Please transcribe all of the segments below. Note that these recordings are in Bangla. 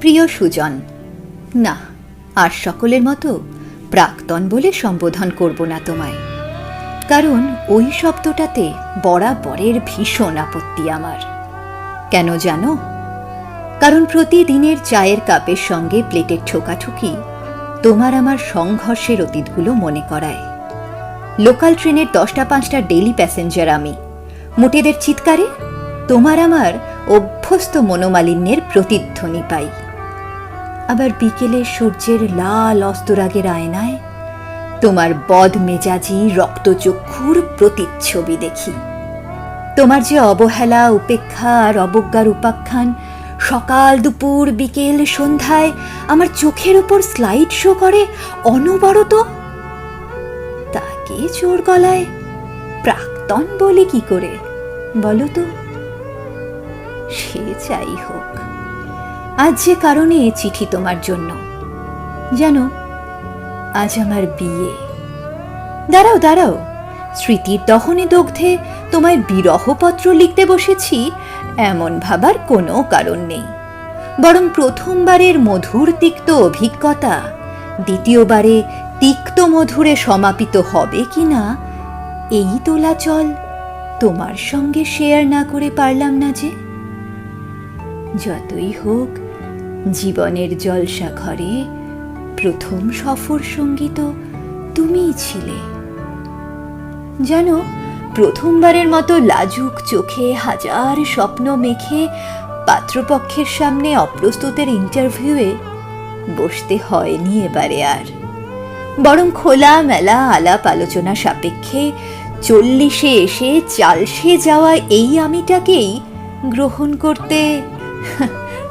প্রিয় সুজন, না, আর সকলের মতো প্রাক্তন বলে সম্বোধন করব না তোমায়। কারণ ওই শব্দটাতে বরাবরের ভীষণ আপত্তি আমার। কেন জানো? কারণ প্রতিদিনের চায়ের কাপের সঙ্গে প্লেটের ঠোকাঠুকি তোমার আমার সংঘর্ষের অতীতগুলো মনে করায়। লোকাল ট্রেনের দশটা পাঁচটা ডেলি প্যাসেঞ্জার আমি। মোটেদের চিৎকারে তোমার আমার অভ্যস্ত মনোমালিন্যের প্রতিধ্বনি পাই। আবার বিকেলে সূর্যের লাল অস্তরাগের আয়নায় তোমার বদ মেজাজি রক্তচক্ষুর প্রতিচ্ছবি দেখি। তোমার যে অবহেলা, উপেক্ষা আর অবজ্ঞার উপাখ্যান, সকাল দুপুর বিকেল সন্ধ্যায় আমার চোখের ওপর স্লাইড শো করে অনবরত? তাকে চোর গলায়? প্রাক্তন বলে কি করে? বলো তো। সে যাই হোক। আজ যে কারণে এ চিঠি তোমার জন্য। জানো, আজ আমার বিয়ে। দাঁড়াও দাঁড়াও। স্মৃতির দহনে দগ্ধে তোমায় বিরহপত্র লিখতে বসেছি, এমন ভাবার কোনো কারণ নেই। বরং প্রথমবারের মধুর তিক্ত অভিজ্ঞতা, দ্বিতীয়বারে তিক্ত মধুরে সমাপিত হবে কি না এই তোলাচল তোমার সঙ্গে শেয়ার না করে পারলাম না যে। যতই হোক জীবনের জলসা ঘরে প্রথম সফর সঙ্গী তো তুমিই ছিলে। জানো, প্রথমবারের মতো লাজুক চোখে হাজার স্বপ্ন মেখে পাত্রপক্ষের সামনে অপ্রস্তুতের ইন্টারভিউয়ে বসতে হয়নি এবারে আর। বরং খোলা মেলা আলাপ আলোচনা সাপেক্ষে চল্লিশে এসে চালসে যাওয়া এই আমিটাকেই গ্রহণ করতে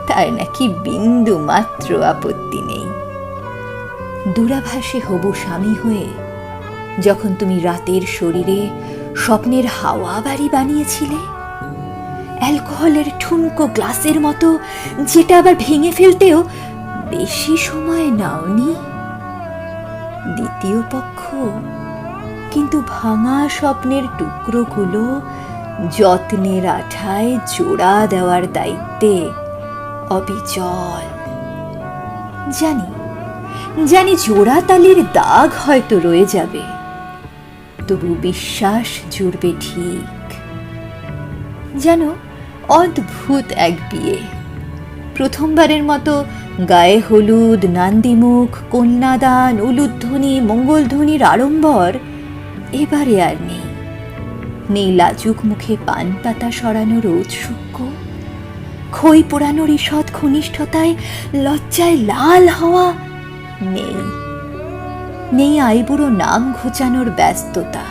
তার নাকি বিন্দু মাত্র আপত্তি নেই। দূরাভাসে হবু স্বামী হয়ে যখন তুমি রাতের শরীরে স্বপ্নের হাওয়া বাড়ি বানিয়েছিলে, অ্যালকোহলের ঠুনকো গ্লাসের মতো যেটা আবার ভেঙে ফেলতেও বেশি সময় নাওনি। দ্বিতীয় পক্ষ, কিন্তু ভাঙা স্বপ্নের টুকরোগুলো যত্নের আঠায় জোড়া দেওয়ার দায়িত্বে অবিচল। জানি জানি জোড়া তালির দাগ হয়তো রয়ে যাবে, তবু বিশ্বাস জুড়বে ঠিক। যেন অদ্ভুত এক বিয়ে। প্রথমবারের মতো গায়ে হলুদ, নান্দিমুখ, কন্যাদান, উলুধ্বনি, মঙ্গলধ্বনির আড়ম্বর এবারে আর নেই। নেই লাজুক মুখে পান পাতা সরানোর ঔৎসুক্য। খই পোড়ানোর ঈষৎ ঘনিষ্ঠতায় লজ্জায় লাল হওয়া নেই। নেই আইবুড়ো নাম ঘোচানোর ব্যস্ততা।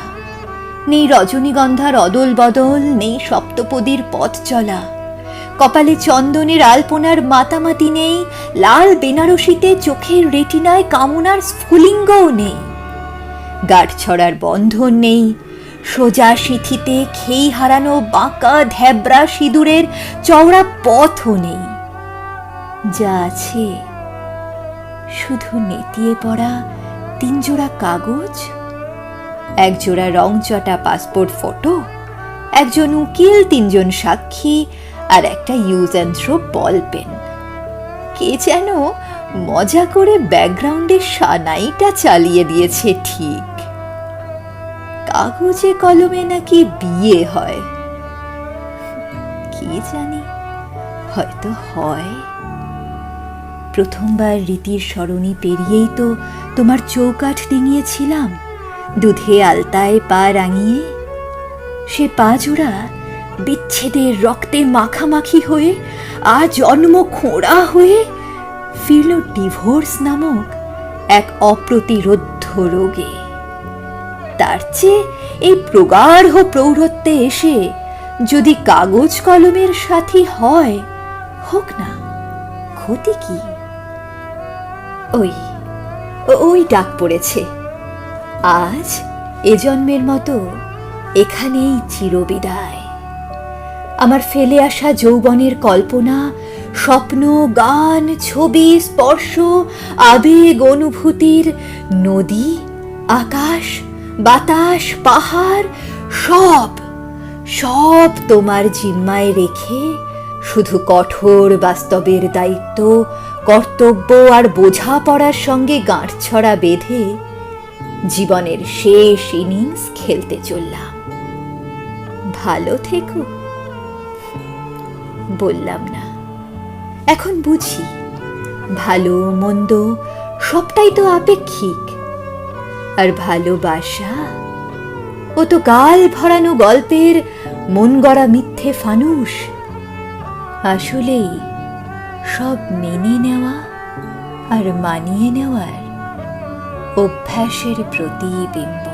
নেই রজনীগন্ধার অদল বদল, নেই সপ্তপদীর পথ চলা। কপালে চন্দনের আলপনার মাতামাতি নেই, লাল বেনারসিতে চোখের রেটিনায় কামনার স্ফুলিঙ্গও নেই। গাঢ় ছড়ার বন্ধন নেই সোজা সিথিতে খেই হারানো বাঁকা ধেবরা সিঁদুরের চওড়া পথও নেই। যা আছে, শুধু নেতিয়ে পড়া তিনজোড়া কাগজ, একজোড়া রংচটা পাসপোর্ট ফটো, একজন উকিল, তিনজন সাক্ষী, আর একটা use and throw ball pen. কে যেন মজা করে ব্যাকগ্রাউন্ডে সানাইটা চালিয়ে দিয়েছে ঠিক। কাগজে কলমে নাকি বিয়ে হয়? কি জানি, হয়তো হয়। প্রথমবার রীতির সরণি পেরিয়েই তো তোমার চৌকাঠ ডিঙিয়েছিলাম। দুধে আলতায় পা রাঙিয়ে সে পা জোড়া বিচ্ছেদের রক্তে মাখামাখি হয়ে আর জন্ম খোঁড়া হয়ে ফিরল ডিভোর্স নামক এক অপ্রতিরোধ্য রোগে। তার চেয়ে এই প্রগাঢ় প্রৌঢ়ত্বে এসে যদি কাগজ কলমের সাথী হয়, হোক না, ক্ষতি কি? ওই ওই ডাক পড়েছে। আজ এ জন্মের মতো এখানেই চিরবিদায়। আমার ফেলে আসা যৌবনের কল্পনা, স্বপ্ন, গান, ছবি, স্পর্শ, আবেগ, অনুভূতির নদী, আকাশ বাতাস, পাহাড়, সব সব তোমার জিম্মায় রেখে শুধু কঠোর বাস্তবের দায়িত্ব, কর্তব্য আর বোঝাপড়ার সঙ্গে গাঁটছড়া বেঁধে জীবনের শেষ ইনিংস খেলতে চললাম। ভালো থেকো। বললাম না। এখন বুঝি, ভালো, মন্দ, সবটাই তো আপেক্ষিক। আর ভালোবাসা? ও তো গাল ভরানো গল্পের মন গড়া মিথ্যে ফানুষ। আসলেই সব মেনে নেওয়া আর মানিয়ে নেওয়ার অভ্যাসের প্রতিবিম্ব।